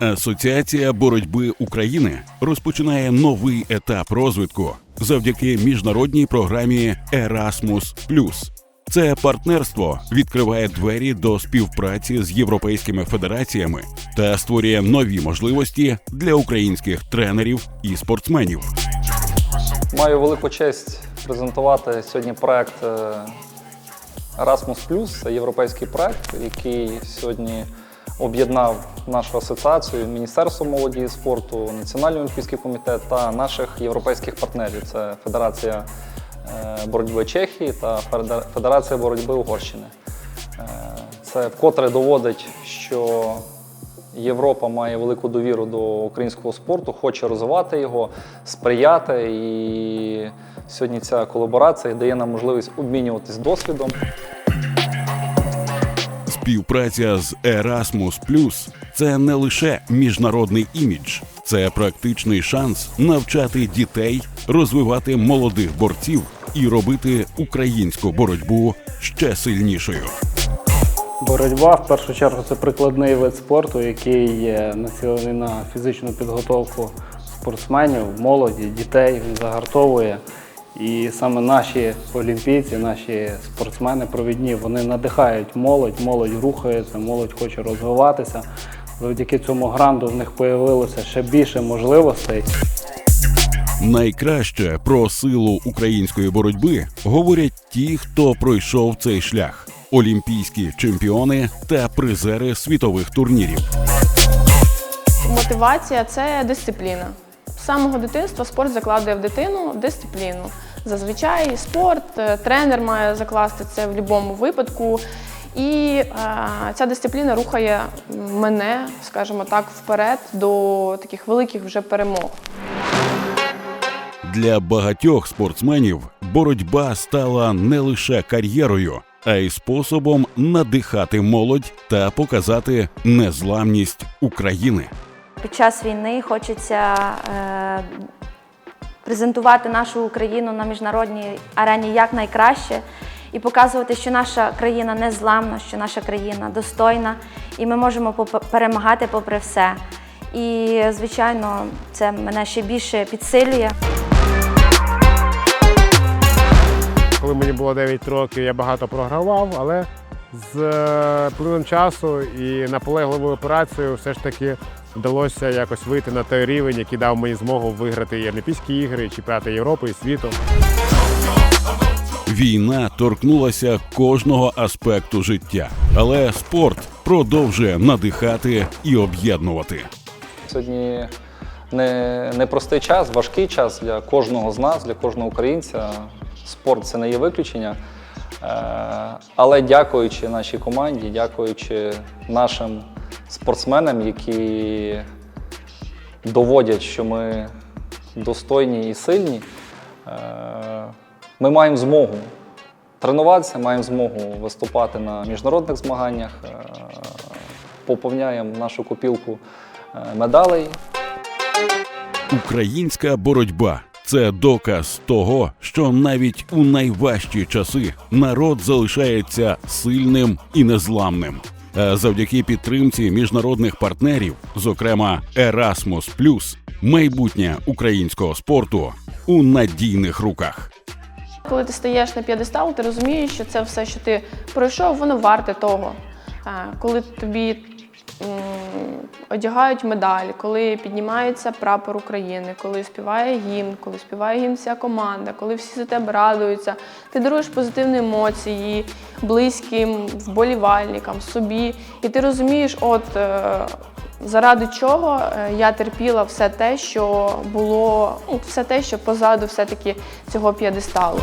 Асоціація боротьби України розпочинає новий етап розвитку завдяки міжнародній програмі Erasmus+. Це партнерство відкриває двері до співпраці з європейськими федераціями та створює нові можливості для українських тренерів і спортсменів. Маю велику честь презентувати сьогодні проект е, Erasmus+. Це європейський проект, який сьогодні об'єднав нашу асоціацію, Міністерство молоді і спорту, Національний олімпійський комітет та наших європейських партнерів. Це Федерація е, боротьби Чехії та Федерація боротьби Угорщини. Е, Це вкотре доводить, що Європа має велику довіру до українського спорту, хоче розвивати його, сприяти. І сьогодні ця колаборація дає нам можливість обмінюватись досвідом. Співпраця з Erasmus це не лише міжнародний імідж, це практичний шанс навчати дітей, розвивати молодих борців і робити українську боротьбу ще сильнішою. Боротьба в першу чергу це прикладний вид спорту, який є націлений на фізичну підготовку спортсменів, молоді, дітей. Він загартовує. І саме наші олімпійці, наші спортсмени провідні, вони надихають молодь, молодь рухається, молодь хоче розвиватися. Завдяки цьому гранду в них появилося ще більше можливостей. Найкраще про силу української боротьби говорять ті, хто пройшов цей шлях: олімпійські чемпіони та призери світових турнірів. Мотивація це дисципліна. З самого дитинства спорт закладує в дитину дисципліну. Зазвичай спорт, е, тренер має закласти це в будь-якому випадку. І е, ця дисципліна рухає мене, скажімо так, вперед до таких великих вже перемог. Для багатьох спортсменів боротьба стала не лише кар'єрою, а й способом надихати молодь та показати незламність України. Під час війни хочеться е, презентувати нашу Україну на міжнародній арені якнайкраще і показувати, що наша країна не зламна, що наша країна достойна, і ми можемо перемагати попри все. І, звичайно, це мене ще більше підсилює. Коли мені було 9 років, я багато програвав, але з е, плином часу і наполегливою операцією все ж таки вдалося якось вийти на той рівень, який дав мені змогу виграти і Олімпійські ігри, і чемпіонати Європи і світу. Війна торкнулася кожного аспекту життя, але спорт продовжує надихати і об'єднувати. Сьогодні не- непростий час, важкий час для кожного з нас, для кожного українця. Спорт це не є виключення. Е, Але дякуючи нашій команді, дякуючи нашим спортсменам, які доводять, що ми достойні і сильні, е, ми маємо змогу тренуватися, маємо змогу виступати на міжнародних змаганнях, е, поповняємо нашу копілку е, медалей. Українська боротьба це доказ того, що навіть у найважчі часи народ залишається сильним і незламним. А завдяки підтримці міжнародних партнерів, зокрема Erasmus+, майбутнє українського спорту у надійних руках. Коли ти стаєш на п'єдестал, ти розумієш, що це все, що ти пройшов, воно варте того. Е, Коли тобі одягають медаль, коли піднімається прапор України, коли співає гімн, коли співає гімн вся команда, коли всі за тебе радуються, ти даруєш позитивні емоції близьким, вболівальникам, собі, і ти розумієш, от. е, Заради чого е, я терпіла все те, що було, ну, все те, що позаду все-таки цього п'єдесталу.